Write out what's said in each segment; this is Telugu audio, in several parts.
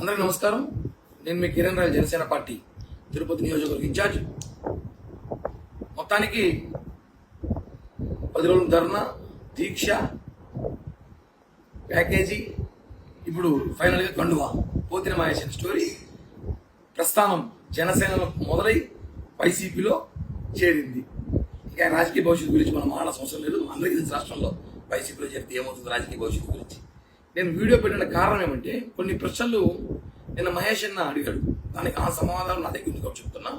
అందరికీ నమస్కారం. నేను మీ కిరణ్ రాయల్ జనసేన పార్టీ తిరుపతి నియోజకవర్గ ఇన్ఛార్జ్. మొత్తానికి పది రోజుల ధర్నా దీక్ష ప్యాకేజీ ఇప్పుడు ఫైనల్గా కండువా పోతిన మహేషన్ స్టోరీ ప్రస్థానం జనసేనలో మొదలై వైసీపీలో చేరింది. ఇంకా రాజకీయ భవిష్యత్తు గురించి మనం మాట్లాడాల్సిన అవసరం లేదు. అందరికీ రాష్ట్రంలో వైసీపీలో చేరితే ఏమవుతుంది రాజకీయ భవిష్యత్తు గురించి? నేను వీడియో పెట్టిన కారణం ఏమంటే కొన్ని ప్రశ్నలు నిన్న మహేష్ అన్న అడిగాడు. దానికి ఆ సమాధానం నా దగ్గర ఉందిగా చెప్తున్నా.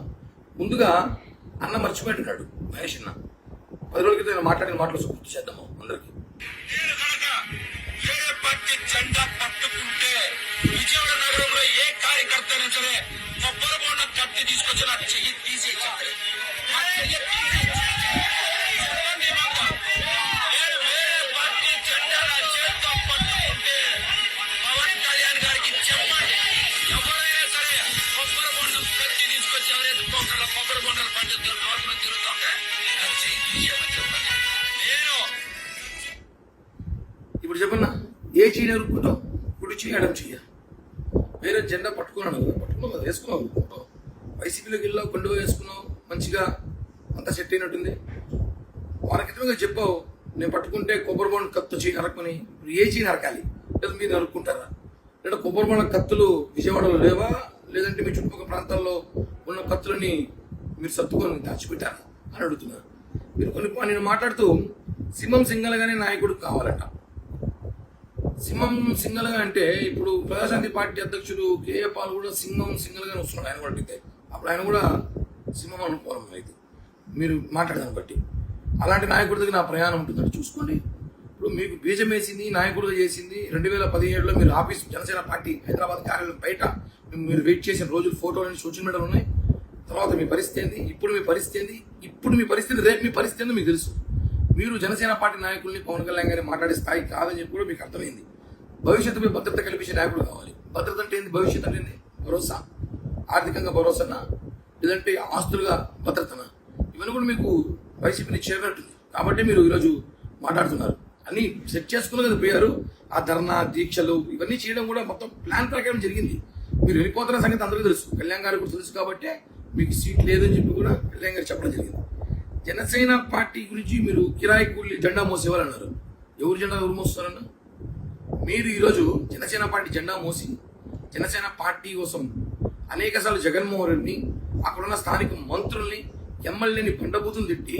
ముందుగా అన్న మర్చిపోయినాడు మహేష్ అన్న. పది రోజుల క్రితం నేను మాట్లాడిన మాటలు గుర్తు చేద్దాము అందరికీ. జెండా పట్టుకుంటే విజయవాడ నగరంలో ఏ కార్యకర్త అయినా సరే కొబ్బరి బొండ కత్తి తీసుకొచ్చి నా చెయ్యి తీసి ఇప్పుడు చెప్పన్నా ఏ చెయ్యి నరుక్కుంటావు కుడి చెయ్యి ఎడం చెయ్య వేరే జెండా పట్టుకున్నాను కదా పట్టుకున్నావు కదా వేసుకున్నావు అనుకుంటావు వైసీపీలోకి వెళ్ళావు కొండగా వేసుకున్నావు మంచిగా అంతా సెట్ అయినట్టుంది. వారి క్రితంగా చెప్పావు నేను పట్టుకుంటే కొబ్బరి బొండ కత్తు చేయి నరకమని ఇప్పుడు ఏ చేయి నరకాలి లేదా మీరు నరుక్కుంటారా లేదా కొబ్బరి బొండ కత్తులు విజయవాడలో లేవా? లేదంటే మీ చుట్టుపక్కల ప్రాంతాల్లో ఉన్న కత్తులని మీరు సర్దుకొని దాచిపెట్టారా అని అడుగుతున్నారు. మీరు కొన్ని నేను మాట్లాడుతూ సింహం సింగల్గానే నాయకుడు కావాలట. సింహం సింగల్గా అంటే ఇప్పుడు ప్రజాశాంతి పార్టీ అధ్యక్షుడు కేఏ పాల్ కూడా సింహం సింగల్గానే వస్తున్నాడు. ఆయన కూడా అడిగితే అప్పుడు ఆయన కూడా సింహం అనుకోవడం అయితే మీరు మాట్లాడదాన్ని బట్టి. అలాంటి నాయకుడి దగ్గర నా ప్రయాణం ఉంటుందంటే చూసుకోండి. ఇప్పుడు మీకు బీజం వేసింది నాయకుడిగా చేసింది రెండు వేల పదిహేడులో మీరు ఆఫీస్ జనసేన పార్టీ హైదరాబాద్ కార్యాలయం బయట మీరు వెయిట్ చేసిన రోజులు ఫోటోలు సోషల్ మీడియాలో ఉన్నాయి. తర్వాత మీ పరిస్థితి ఏంది? ఇప్పుడు మీ పరిస్థితి ఏంది? ఇప్పుడు మీ పరిస్థితి రేపు మీ పరిస్థితి ఏందో మీకు తెలుసు. మీరు జనసేన పార్టీ నాయకుల్ని పవన్ కళ్యాణ్ గారిని మాట్లాడే స్థాయి కాదని చెప్పి కూడా మీకు అర్థమైంది. భవిష్యత్తుపై భద్రత కల్పించే నాయకుడు కావాలి. భద్రత అంటే ఏంది? భవిష్యత్తు అంటే ఏంది? భరోసా. ఆర్థికంగా భరోసానా? లేదంటే ఆస్తులుగా భద్రతనా? ఇవన్నీ కూడా మీకు వైసీపీని చేరినట్టుంది. కాబట్టి మీరు ఈరోజు మాట్లాడుతున్నారు. అన్ని సెట్ చేసుకుని కదా పోయారు ఆ ధర్నా దీక్షలు ఇవన్నీ చేయడం కూడా మొత్తం ప్లాన్ ప్రకారం జరిగింది. మీరు వెళ్ళిపోతున్న సంగతి అందరికీ తెలుసు. కళ్యాణ్ గారికి కూడా తెలుసు కాబట్టి మీకు సీట్ లేదని చెప్పి కూడా కళ్యాణ్ గారు చెప్పడం జరిగింది. జనసేన పార్టీ గురించి మీరు కిరాయి కూలి జెండా మోసేవారన్నారు. ఎవరు జెండా ఎవరు మోస్తారన్నా? మీరు ఈరోజు జనసేన పార్టీ జెండా మోసి జనసేన పార్టీ కోసం అనేకసార్లు జగన్మోహన్ రెడ్డిని అక్కడున్న స్థానిక మంత్రుల్ని ఎమ్మెల్యేని పండబూతులు తిట్టి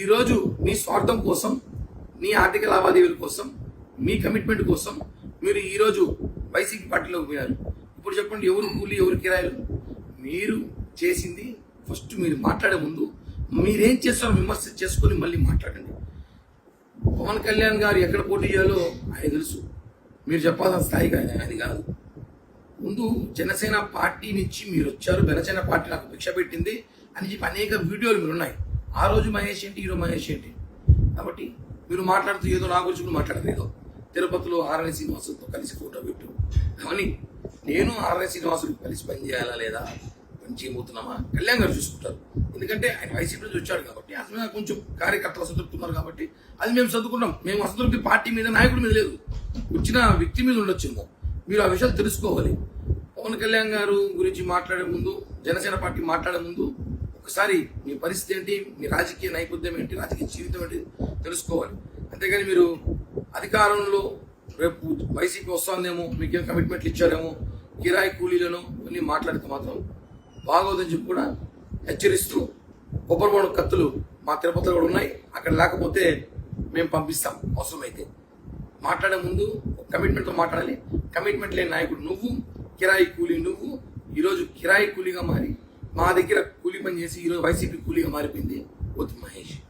ఈరోజు మీ స్వార్థం కోసం మీ ఆర్థిక లావాదేవీల కోసం మీ కమిట్మెంట్ కోసం మీరు ఈరోజు వైసీపీ పార్టీలోకి పోయారు ఇప్పుడు చెప్పండి ఎవరు కూలి ఎవరు కిరాయిలు? మీరు చేసింది ఫస్ట్ మీరు మాట్లాడే ముందు మీరేం చేస్తారో విమర్శ చేసుకొని మళ్ళీ మాట్లాడండి. పవన్ కళ్యాణ్ గారు ఎక్కడ పోటీ చేయాలో ఆయన తెలుసు. మీరు చెప్పాల్సిన స్థాయిగా అది కాదు. ముందు జనసేన పార్టీ నుంచి మీరు వచ్చారు జనసేన పార్టీ నాకు భిక్ష పెట్టింది అని చెప్పి అనేక వీడియోలు మీరు ఉన్నాయి. ఆ రోజు మహేష్ ఏంటి ఈరోజు మహేష్ ఏంటి? కాబట్టి మీరు మాట్లాడుతూ ఏదో నా గురించి కూడా మాట్లాడదు ఏదో. తిరుపతిలో ఆర్ఎన్ శ్రీనివాసులతో కలిసి ఫోటో పెట్టు. కానీ నేను ఆర్ఎన్ శ్రీనివాసులు కలిసి పనిచేయాలా లేదా? చేయబోతున్నామా? కళ్యాణ్ గారు చూసుకుంటారు. ఎందుకంటే ఆయన వైసీపీ నుంచి వచ్చాడు కాబట్టి అసలు కొంచెం కార్యకర్తలు అసంతృప్తి ఉన్నారు కాబట్టి అది మేము చదువుకున్నాం మేము అసంతృప్తి పార్టీ మీద నాయకుడి మీద లేదు. వచ్చిన వ్యక్తి మీద ఉండొచ్చేమో. మీరు ఆ విషయాలు తెలుసుకోవాలి. పవన్ కళ్యాణ్ గారు గురించి మాట్లాడే ముందు జనసేన పార్టీ మాట్లాడే ముందు ఒకసారి మీ పరిస్థితి ఏంటి? మీ రాజకీయ నైపుణ్యం ఏంటి? రాజకీయ జీవితం ఏంటి? తెలుసుకోవాలి. అంతేగాని మీరు అధికారంలో రేపు వైసీపీ వస్తుందేమో మీకేం కమిట్మెంట్లు ఇచ్చారేమో కిరాయి కూలీలను కొన్ని మాట్లాడితే మాత్రం బాగోదని చెప్పి కూడా హెచ్చరిస్తూ కొబ్బరి కత్తులు మా తిరుపతిలో కూడా ఉన్నాయి. అక్కడ లేకపోతే మేము పంపిస్తాం. అవసరమైతే మాట్లాడే ముందు కమిట్మెంట్తో మాట్లాడాలి. కమిట్మెంట్ లేని నాయకుడు నువ్వు కిరాయి కూలీ నువ్వు. ఈరోజు కిరాయి కూలీగా మారి మా దగ్గర కూలీ పని చేసి ఈరోజు వైసీపీ కూలీగా మారిపోయింది. వద్దు మహేష్.